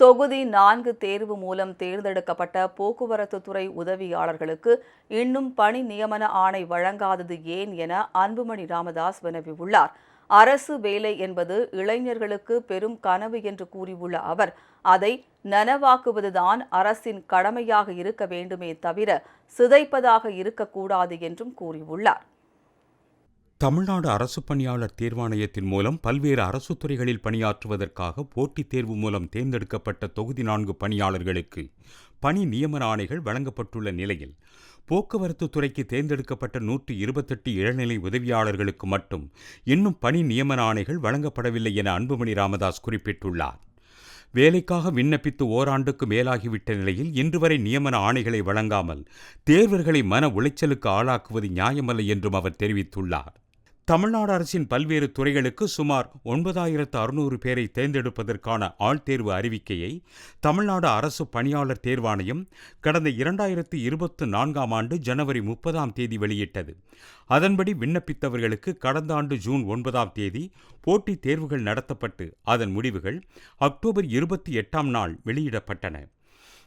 தொகுதி நான்கு தேர்வு மூலம் தேர்ந்தெடுக்கப்பட்ட போக்குவரத்து துறை உதவியாளர்களுக்கு இன்னும் பணி நியமன ஆணை வழங்காதது ஏன் என அன்புமணி ராமதாஸ் வினவியுள்ளார். அரசு வேலை என்பது இளைஞர்களுக்கு பெரும் கனவு என்று கூறியுள்ள அவர் அதை நனவாக்குவதுதான் அரசின் கடமையாக இருக்க வேண்டுமே தவிர சிதைப்பதாக இருக்கக்கூடாது என்றும் கூறியுள்ளார். தமிழ்நாடு அரசு பணியாளர் தேர்வாணையத்தின் மூலம் பல்வேறு அரசு துறைகளில் பணியாற்றுவதற்காக போட்டித் தேர்வு மூலம் தேர்ந்தெடுக்கப்பட்ட தொகுதி நான்கு பணியாளர்களுக்கு பணி நியமன ஆணைகள் வழங்கப்பட்டுள்ள நிலையில் போக்குவரத்து துறைக்கு தேர்ந்தெடுக்கப்பட்ட நூற்றி இருபத்தெட்டு இளநிலை உதவியாளர்களுக்கு மட்டும் இன்னும் பணி நியமன ஆணைகள் வழங்கப்படவில்லை என அன்புமணி ராமதாஸ் குறிப்பிட்டுள்ளார். வேலைக்காக விண்ணப்பித்து ஓராண்டுக்கு மேலாகிவிட்ட நிலையில் இன்று வரை நியமன ஆணைகளை வழங்காமல் தேர்வர்களை மன உளைச்சலுக்கு ஆளாக்குவது நியாயமல்ல என்றும் அவர் தெரிவித்துள்ளார். தமிழ்நாடு அரசின் பல்வேறு துறைகளுக்கு சுமார் ஒன்பதாயிரத்து அறுநூறு பேரை தேர்ந்தெடுப்பதற்கான ஆள்தேர்வு அறிவிக்கையை தமிழ்நாடு அரசு பணியாளர் தேர்வாணையம் கடந்த இரண்டாயிரத்து இருபத்து நான்காம் ஆண்டு ஜனவரி முப்பதாம் தேதி வெளியிட்டது. அதன்படி விண்ணப்பித்தவர்களுக்கு கடந்த ஆண்டு ஜூன் ஒன்பதாம் தேதி போட்டித் தேர்வுகள் நடத்தப்பட்டு அதன் முடிவுகள் அக்டோபர் இருபத்தி எட்டாம் நாள் வெளியிடப்பட்டன.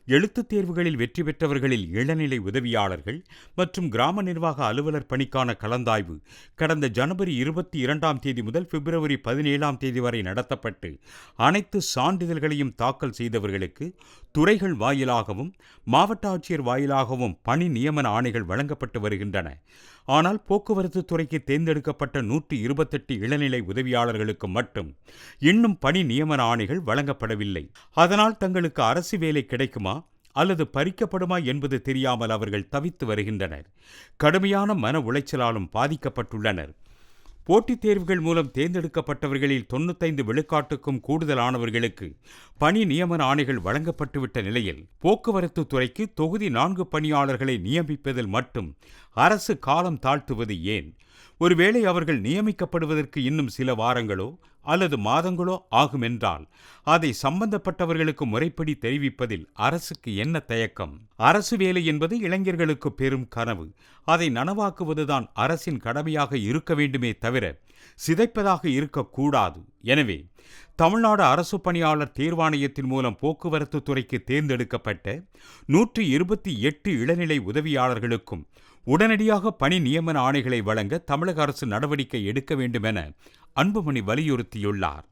எழுத்துத் தேர்வுகளில் வெற்றி பெற்றவர்களில் இளநிலை உதவியாளர்கள் மற்றும் கிராம நிர்வாக அலுவலர் பணிக்கான கலந்தாய்வு கடந்த ஜனவரி இருபத்தி இரண்டாம் தேதி முதல் பிப்ரவரி பதினேழாம் தேதி வரை நடத்தப்பட்டு அனைத்து சான்றிதழ்களையும் தாக்கல் செய்தவர்களுக்கு துறைகள் வாயிலாகவும் மாவட்ட ஆட்சியர் வாயிலாகவும் பணி நியமன ஆணைகள் வழங்கப்பட்டு வருகின்றன. ஆனால் போக்குவரத்து துறைக்கு தேர்ந்தெடுக்கப்பட்ட நூற்றி இருபத்தெட்டு இளநிலை உதவியாளர்களுக்கு மட்டும் இன்னும் பணி நியமன ஆணைகள் வழங்கப்படவில்லை. அதனால் தங்களுக்கு அரசு வேலை கிடைக்குமா அல்லது பறிக்கப்படுமா என்பது தெரியாமல் அவர்கள் தவித்து வருகின்றனர். கடுமையான மன உளைச்சலாலும் பாதிக்கப்பட்டுள்ளனர். போட்டித் தேர்வுகள் மூலம் தேர்ந்தெடுக்கப்பட்டவர்களில் தொண்ணூத்தைந்து விழுக்காட்டுக்கும் கூடுதலானவர்களுக்கு பணி நியமன ஆணைகள் வழங்கப்பட்டுவிட்ட நிலையில் போக்குவரத்து துறைக்கு தொகுதி நான்கு பணியாளர்களை நியமிப்பதில் மட்டும் அரசு காலம் தாழ்த்துவது ஏன்? ஒருவேளை அவர்கள் நியமிக்கப்படுவதற்கு இன்னும் சில வாரங்களோ அல்லது மாதங்களோ ஆகுமென்றால் அதை சம்பந்தப்பட்டவர்களுக்கு முறைப்படி தெரிவிப்பதில் அரசுக்கு என்ன தயக்கம்? அரசு வேலை என்பது இளைஞர்களுக்கு பெரும் கனவு. அதை நனவாக்குவதுதான் அரசின் கடமையாக இருக்க வேண்டுமே தவிர சிதைப்பதாக இருக்கக்கூடாது. எனவே தமிழ்நாடு அரசு பணியாளர் தேர்வாணையத்தின் மூலம் போக்குவரத்து துறைக்கு தேர்ந்தெடுக்கப்பட்ட நூற்றி இருபத்தி எட்டு இளநிலை உதவியாளர்களுக்கும் உடனடியாக பணி நியமன ஆணைகளை வழங்க தமிழக அரசு நடவடிக்கை எடுக்க வேண்டும் என அன்புமணி வலியுறுத்தியுள்ளார்.